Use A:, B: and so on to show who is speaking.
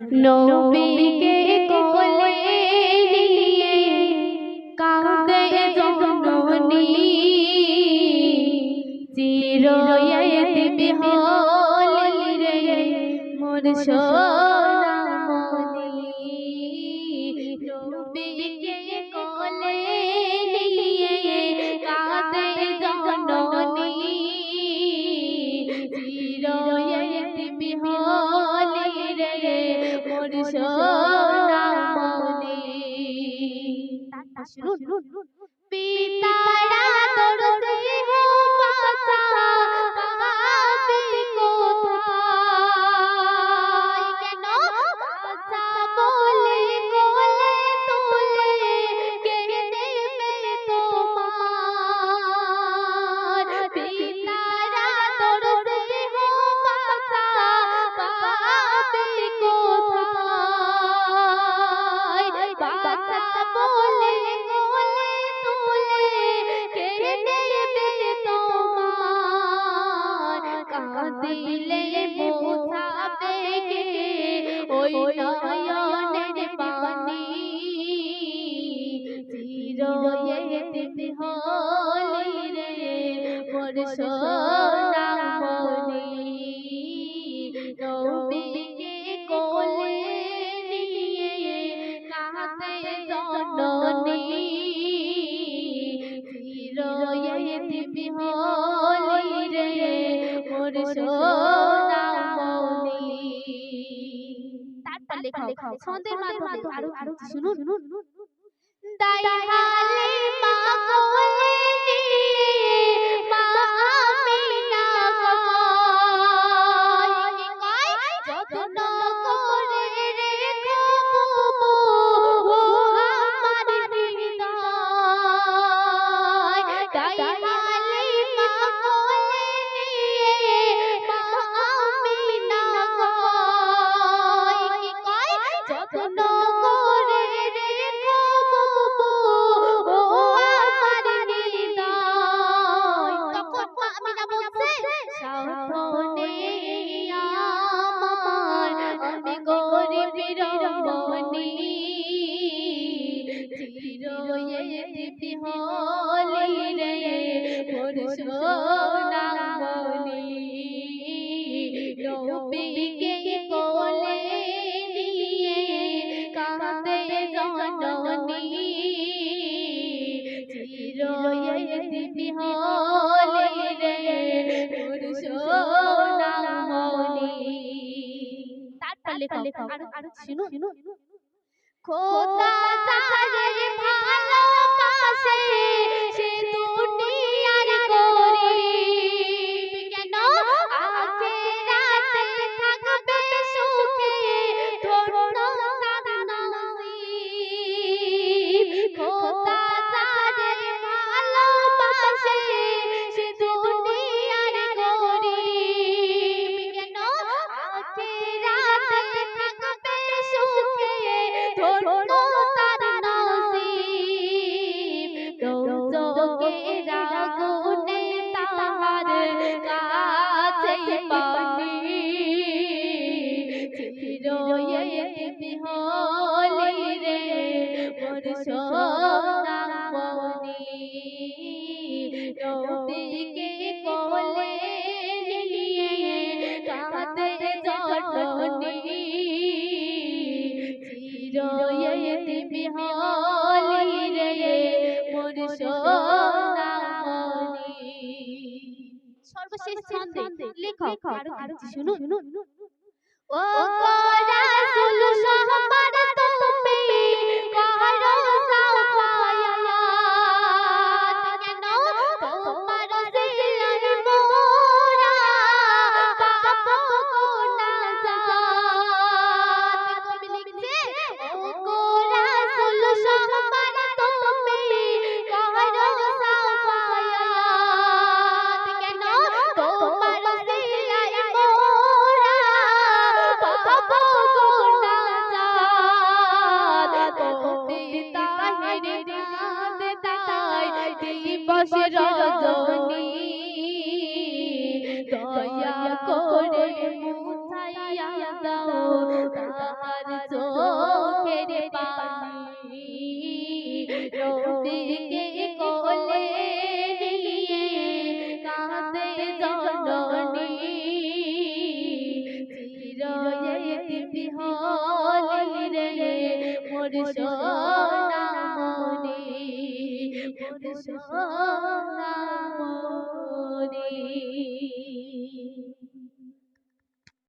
A: নবীকে কোলে নিয়ে কাঁদে জননী চিরয়তি বিহল রে মোর সোনামণি শুনুন কাঁদিলে বোঝাবে ওই নয়নের পানি চিরয়েতে হলি রে মোর তারপর লেখা ছন্দের মাধ্যমে আরও আরও শুনুন। তাই হালে চিরয়েতি হলি রে মোর সোনামণি নবীকে কোলে নিয়ে কাঁদে জননী। চিরয়েতি হলি রে মোর তারপর লেখা আরও আরও শুনুন। খোদা চিরয়েতি হলি রে মোর সোনামণি নদীকে কোলে নিয়ে কাঁদে জননী। চিরয়েতি বিহলি রে মোর সোনামণি সর্বশেষ ছন্দে লেখক আরও শুনুন। ও কোরা সুলু তুমি পাশে রজনী দয়া করে মুছাইয়া দাও তাহার চোখের পানি। রোদিকে কোলে নিয়ে কাঁদে জননী চিরয়ে তিপি রে মোর সোনা মনি।